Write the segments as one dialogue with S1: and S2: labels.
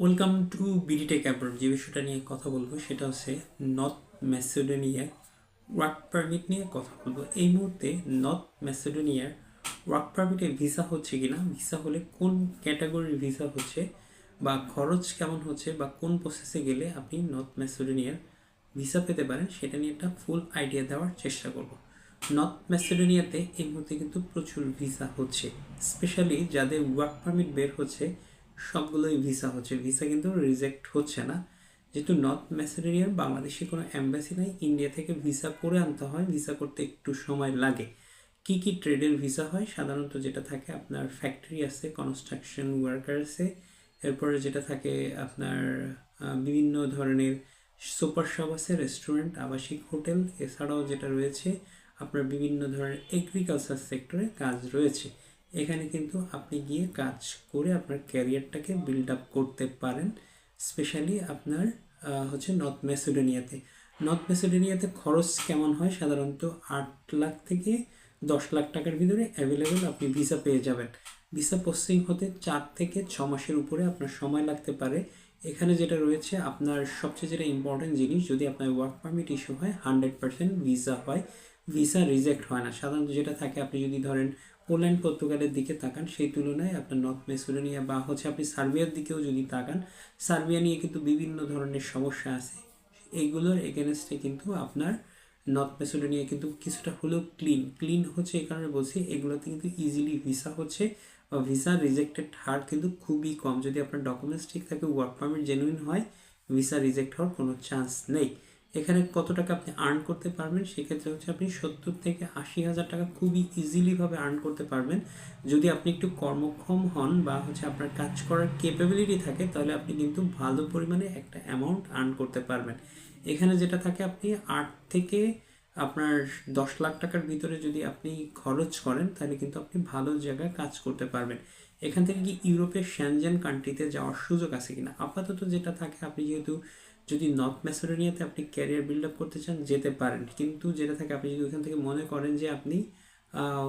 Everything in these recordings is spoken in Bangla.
S1: Welcome to BDTech abroad. যে বিষয়টা নিয়ে কথা বলব সেটা হচ্ছে নর্থ ম্যাসেডোনিয়ার ওয়ার্ক পারমিট নিয়ে কথা বলব। এই মুহূর্তে নর্থ ম্যাসেডোনিয়ার ওয়ার্ক পারমিটে ভিসা হচ্ছে কিনা, ভিসা হলে কোন ক্যাটাগরির ভিসা হচ্ছে, বা খরচ কেমন হচ্ছে, বা কোন প্রসেসে গেলে আপনি নর্থ ম্যাসেডোনিয়ার ভিসা পেতে পারেন, সেটা নিয়ে একটা ফুল আইডিয়া দেওয়ার চেষ্টা করব। নর্থ ম্যাসেডোনিয়াতে এই মুহূর্তে কিন্তু প্রচুর ভিসা হচ্ছে, স্পেশালি যাদের ওয়ার্ক পারমিট বের হচ্ছে সবগুলোই ভিসা হচ্ছে। ভিসা কিন্তু রিজেক্ট হচ্ছে না। যেহেতু নর্থ ম্যাসেডোনিয়ার বাংলাদেশে কোনো অ্যাম্বাসি নাই ইন্ডিয়া থেকে ভিসা করে আনতে হয়। ভিসা করতে একটু সময় লাগে। কি কি ট্রেডের ভিসা হয়? সাধারণত যেটা থাকে আপনার ফ্যাক্টরি আছে কনস্ট্রাকশন ওয়ার্কার আছে এরপরে যেটা থাকে আপনার বিভিন্ন ধরনের সুপার শপ আছে রেস্টুরেন্ট আবাসিক হোটেল। এছাড়াও যেটা রয়েছে, আপনার বিভিন্ন ধরনের এগ্রিকালচার সেক্টরে কাজ রয়েছে। এখানে কিন্তু আপনি গিয়ে কাজ করে আপনার ক্যারিয়ারটাকে বিল্ড আপ করতে পারেন স্পেশালি আপনার হচ্ছে নর্থ ম্যাসেডোনিয়াতে নর্থ ম্যাসেডোনিয়াতে খরচ কেমন হয়? সাধারণত আট লাখ থেকে দশ লাখ টাকার ভিতরে অ্যাভেলেবেল আপনি ভিসা পেয়ে যাবেন। ভিসা প্রসেসিং হতে চার থেকে ছ মাসের উপরে আপনার সময় লাগতে পারে। এখানে যেটা রয়েছে, আপনার সবচেয়ে যেটা ইম্পর্টেন্ট জিনিস, যদি আপনার ওয়ার্ক পারমিট ইস্যু হয় হান্ড্রেড পার্সেন্ট ভিসা হয়। ভিসা রিজেক্ট হয় না। সাধারণত যেটা থাকে, আপনি যদি ধরেন পোল্যান্ড, পর্তুগালের দিকে তাকান, সেই তুলনায় আপনার নর্থ মেসোডোনিয়া বা হচ্ছে আপনি সার্বিয়ার দিকেও যদি তাকান, সার্বিয়া নিয়ে কিন্তু বিভিন্ন ধরনের সমস্যা আছে। এইগুলোর এগেনস্টে কিন্তু আপনার নর্থ মেসোডোনিয়া কিন্তু কিছুটা হলেও ক্লিন ক্লিন হচ্ছে এই কারণে বলছি, এগুলোতে কিন্তু ইজিলি ভিসা হচ্ছে বা ভিসা রিজেক্টেড হার কিন্তু খুবই কম। যদি আপনার ডকুমেন্টস ঠিক থাকে ওয়ার্ক পারমিট জেনুইন হয়, ভিসা রিজেক্ট হওয়ার কোনো চান্স নেই। এখানে কত টাকা আপনি আর্ন করতে পারবেন? সেক্ষেত্রে হচ্ছে আপনি সত্তর থেকে আশি হাজার টাকা খুবই ইজিলিভাবে আর্ন করতে পারবেন। যদি আপনি একটু কর্মক্ষম হন বা হচ্ছে আপনার কাজ করার কেপেবিলিটি থাকে, তাহলে আপনি কিন্তু ভালো পরিমাণে একটা অ্যামাউন্ট আর্ন করতে পারবেন। এখানে যেটা থাকে, আপনি আট থেকে আপনার দশ লাখ টাকার ভিতরে যদি আপনি খরচ করেন, তাহলে কিন্তু আপনি ভালো জায়গায় কাজ করতে পারবেন। এখান থেকে কি ইউরোপের শ্যানজেন কান্ট্রিতে যাওয়ার সুযোগ আছে কিনা? আপাতত যেটা থাকে, আপনি যেহেতু যদি নর্থ ম্যাসেডোনিয়াতে আপনি ক্যারিয়ার বিল্ড আপ করতে চান, যেতে পারেন। কিন্তু যেটা থাকে, আপনি যদি ওখান থেকে মনে করেন যে আপনি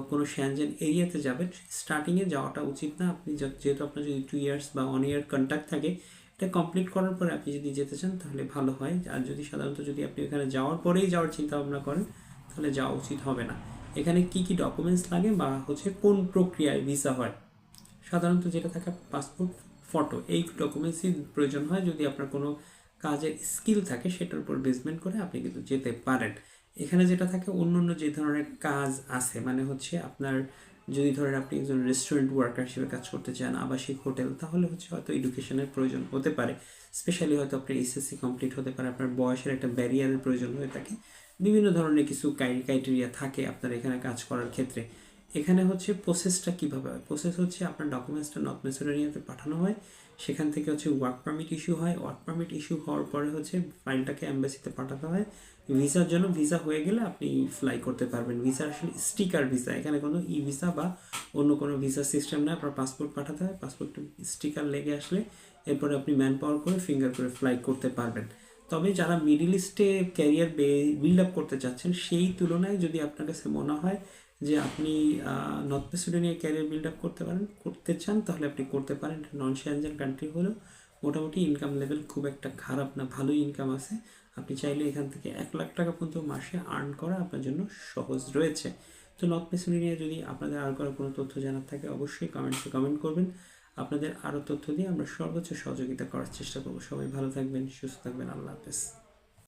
S1: কোনো শ্যানজেন এরিয়াতে যাবেন স্টার্টিংয়ে যাওয়াটা উচিত না। আপনি যেহেতু আপনার যদি টু ইয়ার্স বা ওয়ান ইয়ার কন্ট্যাক্ট থাকে, এটা কমপ্লিট করার পরে আপনি যদি যেতে চান, তাহলে ভালো হয়। আর যদি সাধারণত যদি আপনি ওখানে যাওয়ার পরেই যাওয়ার চিন্তা ভাবনা করেন, তাহলে যাওয়া উচিত হবে না। এখানে কি কি ডকুমেন্টস লাগে বা হচ্ছে কোন প্রক্রিয়ায় ভিসা হয়? সাধারণত যেটা থাকে পাসপোর্ট ফটো এই ডকুমেন্টসই প্রয়োজন হয়। যদি আপনার কোনো কাজের স্কিল থাকে সেটার উপর বেসমেন্ট করে আপনি কিন্তু যেতে পারেন। এখানে যেটা থাকে অন্য অন্য যে ধরনের কাজ আছে মানে হচ্ছে আপনার যদি ধরেন আপনি একজন রেস্টুরেন্ট ওয়ার্কার হিসেবে কাজ করতে চান, আবাসিক হোটেল, তাহলে হচ্ছে হয়তো এডুকেশনের প্রয়োজন হতে পারে। স্পেশালি হয়তো আপনার এসএসসি কমপ্লিট হতে পারে, আপনার বয়সের একটা ব্যারিয়ারের প্রয়োজন হয়ে থাকে। বিভিন্ন ধরনের কিছু ক্রাইটেরিয়া থাকে আপনার এখানে কাজ করার ক্ষেত্রে। এখানে হচ্ছে প্রসেসটা কীভাবে হয়? প্রসেস হচ্ছে আপনার ডকুমেন্টসটা নর্থ মেসোডোনিয়াতে পাঠানো হয়। সেখান থেকে হচ্ছে ওয়ার্ক পারমিট ইস্যু হয়। ওয়ার্ক পারমিট ইস্যু হওয়ার পরে হচ্ছে ফাইলটাকে অ্যাম্বাসিতে পাঠাতে হয়। ভিসার জন্য ভিসা হয়ে গেলে আপনি ফ্লাই করতে পারবেন। ভিসা আসলে স্টিকার ভিসা এখানে কোনো ই ভিসা বা অন্য কোনো ভিসা সিস্টেম না। আপনার পাসপোর্ট পাঠাতে হয়। পাসপোর্টে স্টিকার লেগে আসলে এরপরে আপনি ম্যান পাওয়ার করে ফিঙ্গার করে ফ্লাই করতে পারবেন। তবে যারা মিডিল ইস্টে ক্যারিয়ার বিল্ড আপ করতে চাচ্ছেন, সেই তুলনায় যদি আপনার কাছে মনে হয় যে আপনি North Macedonia career build up করতে পারেন, করতে চান, তাহলে আপনি করতে পারেন। নন শ্যানজেন কান্ট্রি হলেও মোটামুটি ইনকাম লেভেল খুব একটা খারাপ না, ভালোই ইনকাম আছে। আপনি চাইলে এখান থেকে এক লাখ টাকা পর্যন্ত মাসে আর্ন করা আপনার জন্য সহজ রয়েছে। তো নর্থ মেসিডোনিয়া যদি আপনাদের আর কারও কোনো তথ্য জানার থাকে, অবশ্যই কমেন্টসে কমেন্ট করবেন। আপনাদের আরও তথ্য দিয়ে আমরা সর্বোচ্চ সহযোগিতা করার চেষ্টা করব। সবাই ভালো থাকবেন, সুস্থ থাকবেন, আল্লাহ হাফেজ।